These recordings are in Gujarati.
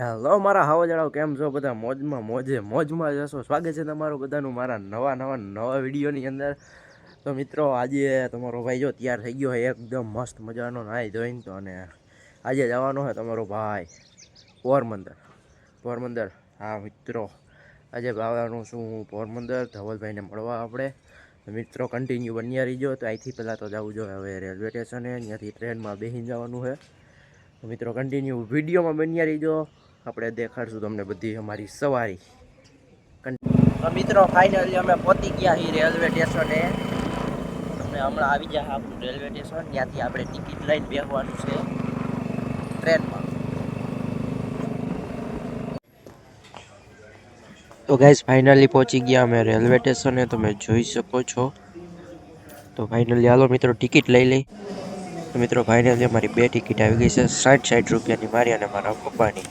હેલો મારા હાવો જણાવો કેમ છો બધા? મોજમાં મોજે મોજમાં જશો સ્વાગત છે તમારું બધાનું મારા નવા નવા નવા વિડીયોની અંદર. તો મિત્રો, આજે તમારો ભાઈ જો તૈયાર થઈ ગયો હોય એકદમ મસ્ત મજાનો નાહી ધોઈને તો અને આજે જવાનો છે તમારો ભાઈ પોરબંદર. પોરબંદર. હા, મિત્રો, આજે ભાવવાનું હું પોરબંદર, ધવલભાઈને મળવા આપણે. મિત્રો કન્ટિન્યુ બન્યા રહીજો. તો અહીંથી પહેલાં તો જવું જોઈએ હવે રેલવે સ્ટેશને. ત્યાંથી ટ્રેનમાં બેસી જવાનું છે. મિત્રો કન્ટિન્યુ વિડીયોમાં બન્યા રહીજો. આપણે દેખાડશું તમને બધી અમારી સવારી. મિત્રો ફાઇનલી અમે પહોંચી ગયા છીએ રેલવે સ્ટેશને અમે હમણાં આવી ગયા આપણું રેલવે સ્ટેશન ત્યાંથી આપણે ટિકિટ લઈને બેસવાનું છે ટ્રેનમાં. તો ગાઈઝ ફાઇનલી પહોંચી ગયા અમે રેલવે સ્ટેશને તમે જોઈ શકો છો. તો ફાઇનલી હાલો મિત્રો ટિકિટ લઈ લઈ. તો મિત્રો ફાઇનલી અમારી બે ટિકિટ આવી ગઈ છે. સાઠ સાઠ રૂપિયાની મારી અને મારા પપ્પાની.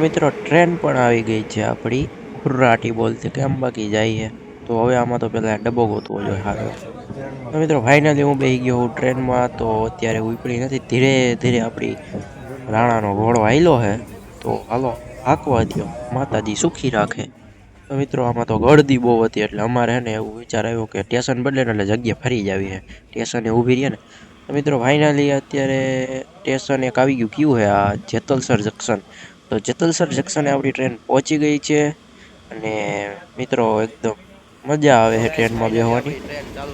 મિત્રો, ટ્રેન પણ આવી ગઈ છે આપણી. હુર્રાટી બોલતી કેમ બાકી જાય છે? તો હવે આમાં તો પહેલાં ડબ્બો ગોતવો જોઈએ હારો મિત્રો ફાઇનલી હું બેસી ગયો હું ટ્રેનમાં, તો અત્યારે ઉપડી નથી. ધીરે ધીરે આપણી રાણાનો ઘોડો આવેલો છે. તો હાલો, હાંકવા દો માતાજી સુખી રાખે. તો મિત્રો, આમાં તો ગળદી બહુ હતી એટલે અમારે હે ને એવું વિચાર આવ્યો કે સ્ટેશન બદલે એટલે જગ્યા ફરી જ આવી છે સ્ટેશને ઊભી રહીએ ને. તો મિત્રો ફાઇનલી અત્યારે સ્ટેશન એક આવી ગયું. કયું છે આ જેતલસર જંકશન તો જેતલસર જંકશને આપણી ટ્રેન પહોંચી ગઈ છે અને મિત્રો એકદમ મજા આવે છે ટ્રેનમાં બેહવાની.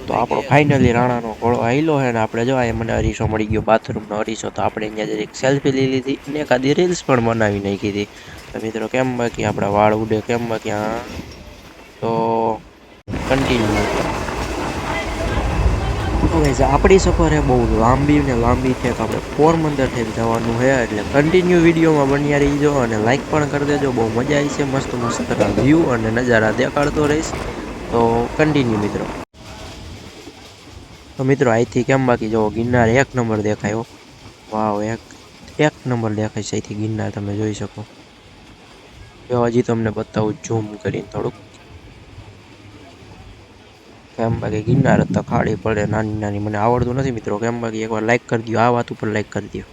તો આપણો ફાઇનલી રાણાનો ઘોડો આવેલો છે ને આપણે જો આ મને અરીસો મળી ગયો બાથરૂમનો અરીસો. તો આપણે અહીંયા જરીક સેલ્ફી લઈ લીધી અને એકાદી રીલ્સ પણ બનાવી નાખી હતી. તો મિત્રો કેમ બાકી? આપણા વાળ ઉડે, કેમ બાકી? હા? તો કન્ટિન્યુ તો આપણી સફર એ બહુ લાંબી ને લાંબી છે કે આપણે પોરબંદર થઈને જવાનું છે એટલે કન્ટિન્યુ વિડીયોમાં બન્યા રહીજો અને લાઇક પણ કરી દેજો, બહુ મજા આવી છે, મસ્ત મસ્ત વ્યૂ અને નજારા દેખાડતો રહીશ. તો કન્ટિન્યુ મિત્રો. તો મિત્રો, અહીંથી કેમ બાકી? જો ગિરનાર એક નંબર દેખાયો વાવ, એક એક નંબર દેખાય છે અહીંથી ગિરનાર, તમે જોઈ શકો. જો હજી તમને બતાવું ઝૂમ કરીને થોડુંક. કેમ બાકી ગિરનાર તો ખાડી પડે, નાની નાની, મને આવડતું નથી મિત્રો. કેમ બાકી એકવાર લાઈક કરી દો આ વાત ઉપર લાઈક કરી દો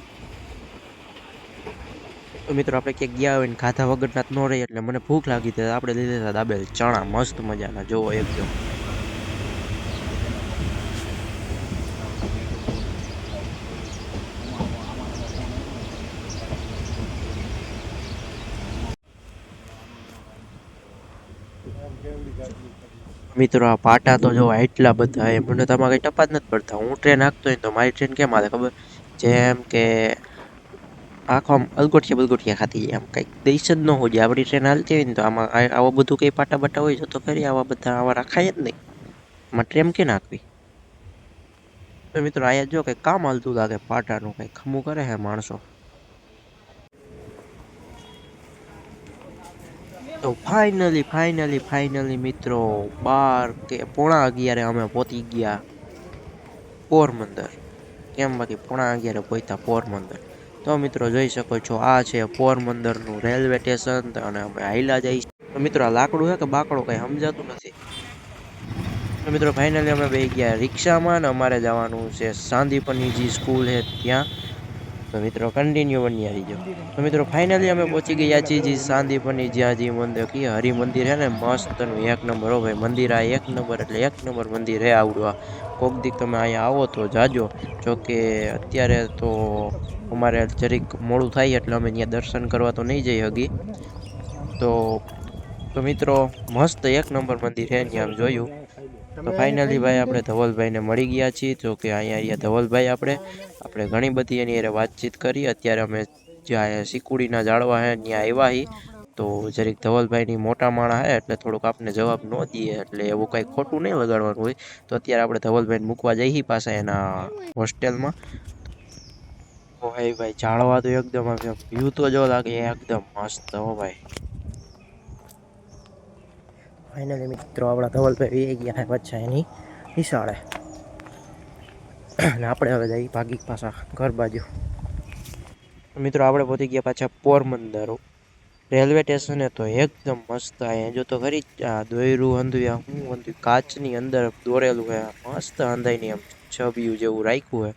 મિત્રો, આપણે ક્યાંક ગયા હોય ને ખાધા વગરના ન રહી એટલે મને ભૂખ લાગી હતી આપણે લીધા દાબેલ ચણા, મસ્ત મજાના. જોવો એકદમ મિત્રો, આ પાટા તો જો એટલા બધા એ. મને તમારે કંઈ ટપા જ નથી પડતા. હું ટ્રેન હાંકતો હોય તો મારી ટ્રેન કેમ હાલે ખબર? જેમ કે આખો આમ અલગોઠિયા બલગોઠિયા ખાતી જાય, આમ કંઈક દેશ જ ન હોય. આપણી ટ્રેન હાલતી હોય ને તો આમાં આ- બધું કંઈ પાટા બાટા હોય તો કરી આવા બધા આવા રાખાય જ નહીં. આમાં ટ્રેન કે નાખવી તો મિત્રો આયા જો કંઈક કામ હાલતું લાગે, પાટાનું કંઈક ખમું કરે છે માણસો. તો ફાઇનલી ફાઇનલી ફાઇનલી મિત્રો, બાર કે પોણા અગિયારે અમે પહોંચી ગયા પોરબંદર. કેમ બાકી પોણા અગિયારે પહોંચતા પોરબંદર? તો મિત્રો જોઈ શકો છો, આ છે પોરબંદરનું રેલવે સ્ટેશન અને અમે હાઈલા જઈ તો મિત્રો આ લાકડું છે કે બાકડું કંઈ સમજાતું નથી. તો મિત્રો ફાઇનલી અમે બે ગયા રિક્ષામાં ને અમારે જવાનું છે સાંદીપની જે સ્કૂલ છે ત્યાં. તો મિત્રો કન્ટિન્યુ બન્યા રહીજો તો મિત્રો ફાઇનલી અમે પહોંચી ગયા છીએ જે સાંદીપની જ્યાં જે મંદિર. કે હરિ મંદિર છે ને? મસ્તનું. એક નંબર, હો ભાઈ, મંદિર આ એક નંબર એટલે એક નંબર મંદિર હે આવડું આ. કોક દીક તમે અહીંયા આવો તો જાજો. જો કે અત્યારે તો અમારે જરીક મોડું થાય એટલે અમે ત્યાં દર્શન કરવા તો નહીં જઈ હગી. તો તો મિત્રો, મસ્ત એક નંબર મંદિર છે ત્યાં જોયું. તો ફાઇનલી ભાઈ, આપણે ધવલભાઈને મળી ગયા છીએ. તો કે અહીંયા અહીંયા ધવલભાઈ આપણે આપણે ઘણી બધી એની અરે વાતચીત કરી. અત્યારે અમે જ્યાં સિકુડીના જાળવા હે, ત્યાં આવ્યા હી. તો જરીક ધવલભાઈની મોટા માણા હે, એટલે થોડુંક આપને જવાબ ન દઈએ, એટલે એવું કાંઈ ખોટું નહીં લગાડવાનું હોય. તો અત્યારે આપણે ધવલભાઈને મૂકવા જઈએ પાછા એના હોસ્ટેલમાં. ઓ ભાઈ ભાઈ જાળવા તો એકદમ વ્યૂ તો જો લાગે, એકદમ મસ્ત હો ભાઈ. ફાઇનલી મિત્રો, આપણા ધવલભાઈ ગયા વચ્ચે એની નિશાળે અને આપણે હવે જઈએ ભાગી પાછા ઘર બાજુ. મિત્રો, આપણે પહોંચી ગયા પાછા પોરબંદર. રેલવે સ્ટેશને તો એકદમ મસ્ત અહીંયા જો તો ખરી દોયરું હંધુયા હું હંધું કાચની અંદર દોરેલું છે મસ્ત હંધાઈની એમ છબિયું જેવું રાખ્યું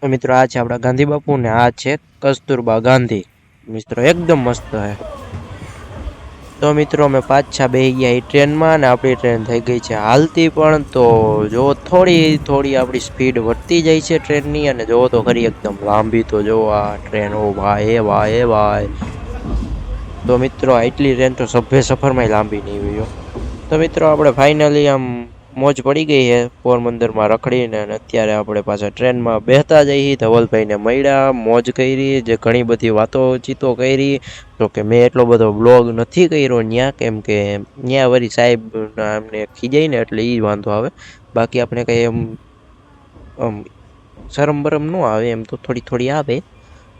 છે મિત્રો, આ છે આપણા ગાંધી બાપુ ને આ છે કસ્તુરબા ગાંધી. મિત્રો, એકદમ મસ્ત હે. તો મિત્રો, અમે પાછા બેસી ગયા એ ટ્રેનમાં અને આપણી ટ્રેન થઈ ગઈ છે હાલતી પણ તો જો થોડી થોડી આપણી સ્પીડ વધતી જાય છે ટ્રેનની અને જો તો ખરી એકદમ લાંબી. તો જો આ ટ્રેન, ઓ ભાઈ, એ ભાઈ એ ભાઈ. તો મિત્રો, આટલી ટ્રેન તો સભ્ય સફરમાં લાંબી નહીં હોય તો મિત્રો, આપણે ફાઇનલી આમ મોજ પડી ગઈ છે પોરબંદરમાં રખડીને અને અત્યારે આપણે પાછા ટ્રેનમાં બેસતા જઈએ ધવલભાઈને મળ્યા, મોજ કરી, જે ઘણી બધી વાતો ચીતો કરી. તો કે મેં એટલો બધો બ્લોગ નથી કર્યો ત્યાં કેમ કે ત્યાં વળી સાહેબ એમને ખીજાઈને એટલે એ વાંધો આવે. બાકી આપણે કંઈ એમ, આમ શરમ બરમ ન આવે, એમ તો થોડી થોડી આવે.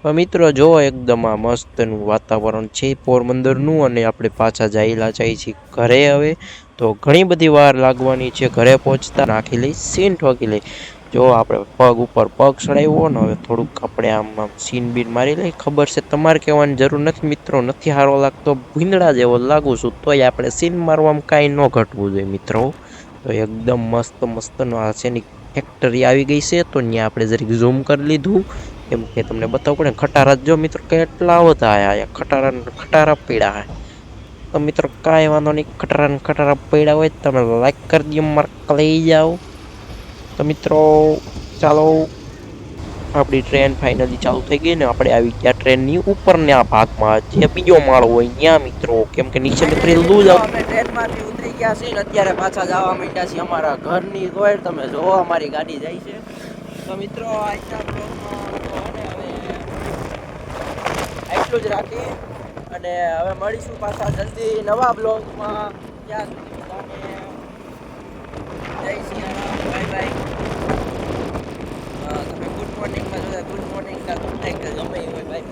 પણ મિત્રો જો એકદમ આ મસ્તનું વાતાવરણ છે પોરબંદરનું અને આપણે પાછા જાયેલા જાય છીએ ઘરે હવે. તો ઘણી બધી વાર લાગવાની છે, ઘરે પહોંચતા નાખી લઈ, સીન ઠોકી લઈ. જો આપણે પગ ઉપર પગ ચડાવ્યો ને, હવે થોડુંક આપણે આમ આમ સીન બીન મારી લઈ. ખબર છે તમારે કહેવાની જરૂર નથી, મિત્રો, નથી સારો લાગતો, ભીંદડા જેવો લાગુ છું. તોય આપણે સીન મારવામાં કાંઈ ન ઘટવું જોઈએ, મિત્રો. તો એકદમ મસ્ત મસ્તનો આ શેની ફેક્ટરી આવી ગઈ છે, તો ત્યાં આપણે જરીક ઝૂમ કરી લીધું. કેમ કે તમને બતાવું પડે, ખટારા જો મિત્રો, કેટલા બધા આયા ખટારા ખટારા પીડા તો મિત્રો, કાંઈ વાંધો નહીં. ખટારા ને ખટારા પડ્યા હોય તમે લાઈક કરી દો માર્ક લઈ જાઓ. તો મિત્રો, ચાલો. આપણી ટ્રેન ફાઇનલી ચાલુ થઈ ગઈ ને આપણે આવી ગયા ટ્રેનની ઉપરના ભાગમાં. જે બીજો માળો હોય ત્યાં, મિત્રો. કેમ કે નીચે ઉતરેલું જ અમે ટ્રેનમાંથી ઉતરી ગયા છીએ ને અત્યારે પાછા જવા માંડ્યા છીએ અમારા ઘરની રોડ. તમે જોવો અમારી ગાડી જાય છે. તો મિત્રો આજના બ્લોગમાં હવે આટલું જ રાખી અને હવે મળીશું પાછા જલ્દી નવા બ્લોગમાં. ત્યાં સુધી જય સિયારામ બાય બાય. તમે ગુડ મોર્નિંગમાં જોતા ગુડ મોર્નિંગ ગુડ નાઇટ ગમે હોય ભાઈ